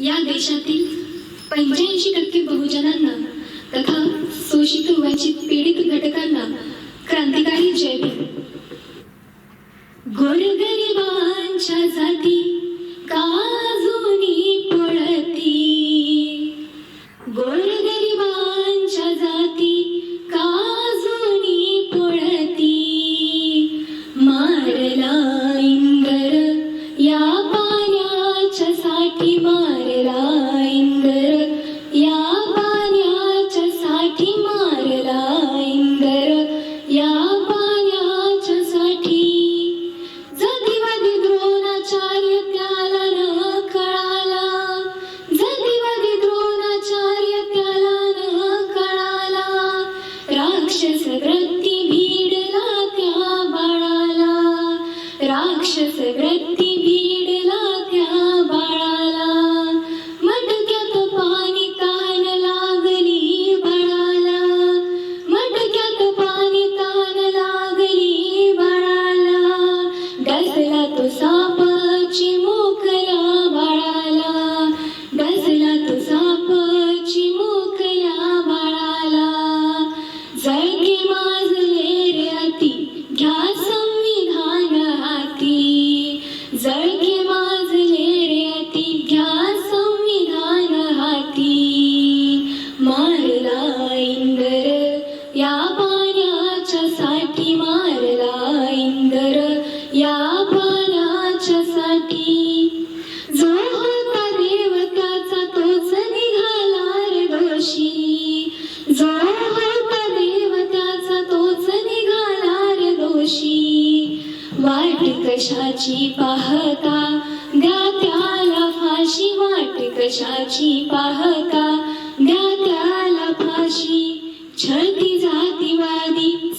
या देशातील पंच्याऐंशी टक्के बहुजनांना तथा शोषित वंचित पीडित घटकांना क्रांतिकारी जय गोरगरिबांच्या जाती का वाट कशाची पाहता? द्या त्याला फाशी वाट कशाची पाहता? द्या त्याला फाशी छळती जातीवादी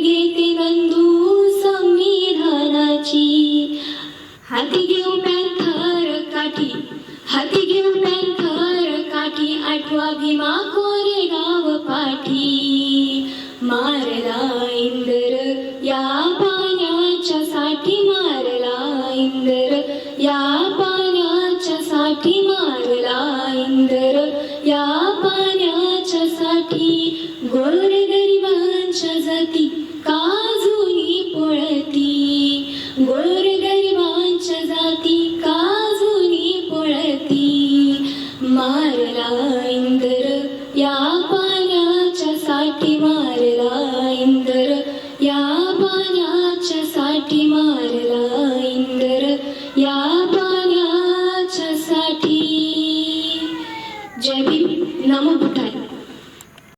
घेते नंदू संविधानाची. हाती घेऊन थर काठी हाती घेऊन थर काठी आठवा भीमा कोरे गाव पाठी. मारला इंद्र